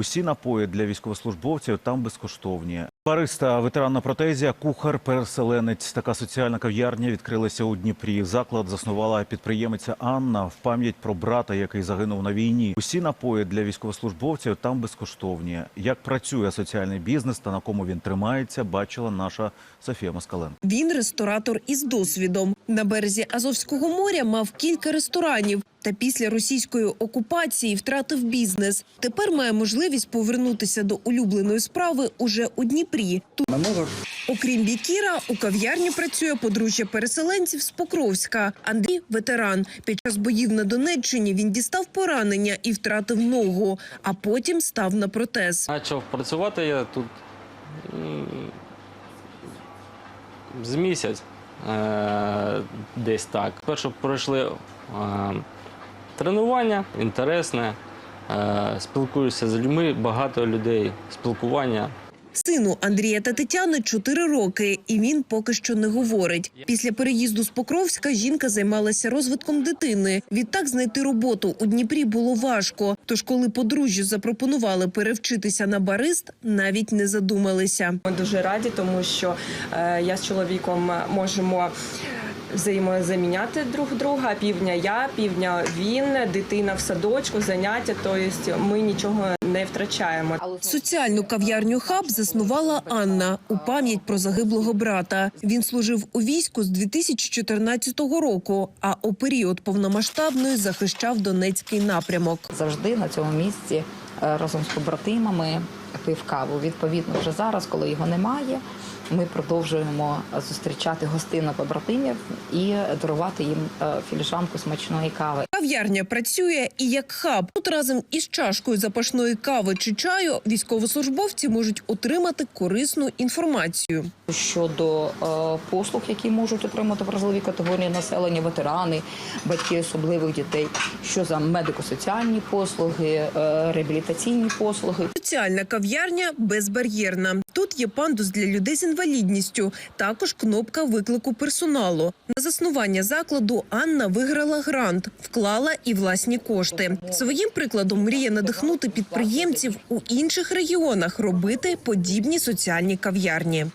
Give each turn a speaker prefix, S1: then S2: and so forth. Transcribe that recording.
S1: Усі напої для військовослужбовців там безкоштовні. Бариста, ветеран на протезі, кухар, переселенець. Така соціальна кав'ярня відкрилася у Дніпрі. Заклад заснувала підприємиця Анна в пам'ять про брата, який загинув на війні. Усі напої для військовослужбовців там безкоштовні. Як працює соціальний бізнес та на кому він тримається, бачила наша Софія Москаленко.
S2: Він ресторатор із досвідом. На березі Азовського моря мав кілька ресторанів. Та після російської окупації втратив бізнес. Тепер має можливість повернутися до улюбленої справи уже у Дніпрі. Тут, окрім бікіра, у кав'ярні працює подружжя переселенців з Покровська. Андрій ветеран. Під час боїв на Донеччині він дістав поранення і втратив ногу, а потім став на протез.
S3: Почав працювати я тут з місяць е, десь так. Перше пройшли е, тренування, інтересне, е, спілкуюся з людьми, багато людей, спілкування.
S2: Сину Андрія та Тетяни 4 роки, і він поки що не говорить. Після переїзду з Покровська жінка займалася розвитком дитини. Відтак знайти роботу у Дніпрі було важко. Тож, коли подружжю запропонували перевчитися на барист, навіть не задумалися.
S4: Ми дуже раді, тому що е, я з чоловіком можемо взаємозаміняти друг друга. Півдня я, півдня він, дитина в садочку, заняття. Тобто ми нічого не втрачаємо.
S2: Соціальну кав'ярню хаб заснувала Анна у пам'ять про загиблого брата. Він служив у війську з 2014 року, а у період повномасштабної захищав Донецький напрямок.
S5: завжди на цьому місці е, разом з побратимами пив каву. Відповідно, вже зараз, коли його немає, ми продовжуємо зустрічати гостину побратимів і дарувати їм е, філіжанку смачної кави.
S2: Кав'ярня працює і як хаб. Тут разом із чашкою запашної кави чи чаю військовослужбовці можуть отримати корисну інформацію.
S5: Щодо е, послуг, які можуть отримати вразливі категорії населення, ветерани, батьки особливих дітей, що за медико-соціальні послуги, е, реабілітаційні послуги.
S2: Соціальна кав'ярня безбар'єрна. Тут є пандус для людей з інвалідністю. Також кнопка виклику персоналу. На заснування закладу Анна виграла грант, вклала і власні кошти. Своїм прикладом мріє надихнути підприємців у інших регіонах робити подібні соціальні кав'ярні.